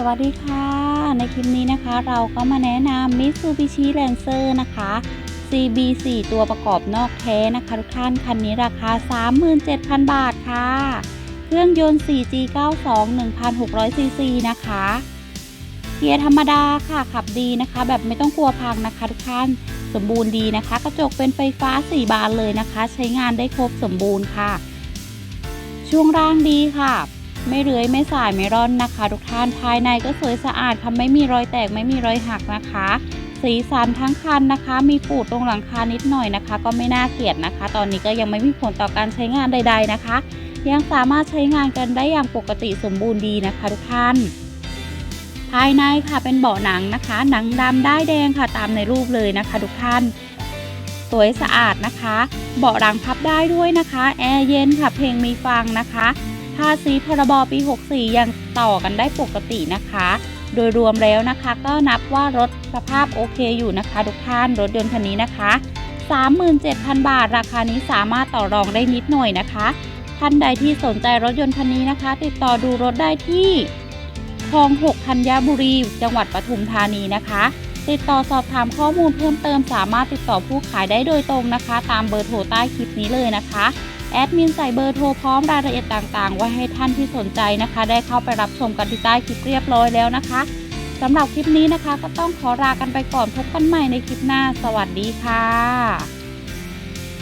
สวัสดีค่ะ ในคลิปนี้นะคะ เราก็มาแนะนำ Mitsubishi Lancer นะคะ CB4 ตัวประกอบนอกแท้นะคะ ทุกท่านคันนี้ราคา 37,000 บาทค่ะ เครื่องยนต์ 4G92 1,600cc นะคะ เกียร์ธรรมดาค่ะ ขับดีนะคะ แบบไม่ต้องกลัวพังนะคะ ทุกท่านสมบูรณ์ดีนะคะ กระจกเป็นไฟฟ้า 4 บานเลยนะคะ ใช้งานได้ครบสมบูรณ์ค่ะ ช่วงล่างดีค่ะ ไม่เรื้อยไม่สายไม่ร่อนนะคะ ทุกท่านภายในก็สวยสะอาดค่ะไม่มีรอยแตกไม่มีรอยหักนะคะ สีสันทั้งคันนะคะ มีปูดตรงหลังคานิดหน่อยนะคะ ก็ไม่น่าเกลียดนะคะ ตอนนี้ก็ยังไม่มีผลต่อการใช้งานใด ๆนะคะ ยังสามารถใช้งานกันได้อย่างปกติสมบูรณ์ดีนะคะ ทุกท่าน ภายในค่ะเป็นเบาะหนังนะคะ หนังดำได้แดงค่ะตามในรูปเลยนะคะ ทุกท่านสวยสะอาดนะคะ เบาะหลังพับได้ด้วยนะคะ แอร์เย็นค่ะ เพลงมีฟังนะคะ ภาษีพรบปี 64 ยังต่อกันได้ปกตินะคะ โดยรวมแล้วนะคะก็นับว่ารถสภาพโอเคอยู่นะคะทุกท่านรถยนต์คันนี้นะคะ 37,000 บาท ราคานี้สามารถต่อรองได้นิดหน่อยนะคะ ท่านใดที่สนใจรถยนต์คันนี้นะคะ ติดต่อดูรถได้ที่คลอง 6 ธัญบุรี จังหวัดปทุมธานีนะคะ ติดต่อสอบถามข้อมูลเพิ่มเติมสามารถติดต่อผู้ขายได้โดยตรงนะคะ ตามเบอร์โทรใต้คลิปนี้เลยนะคะ แอดมินใส่เบอร์โทรพร้อมรายละเอียดต่างๆ ไว้ให้ท่านที่สนใจนะคะ ได้เข้าไปรับชมกันที่ใต้คลิปเรียบร้อยแล้วนะคะสำหรับคลิปนี้นะคะ ก็ต้องขอลากันไปก่อนพบกันใหม่ในคลิปหน้า สวัสดีค่ะ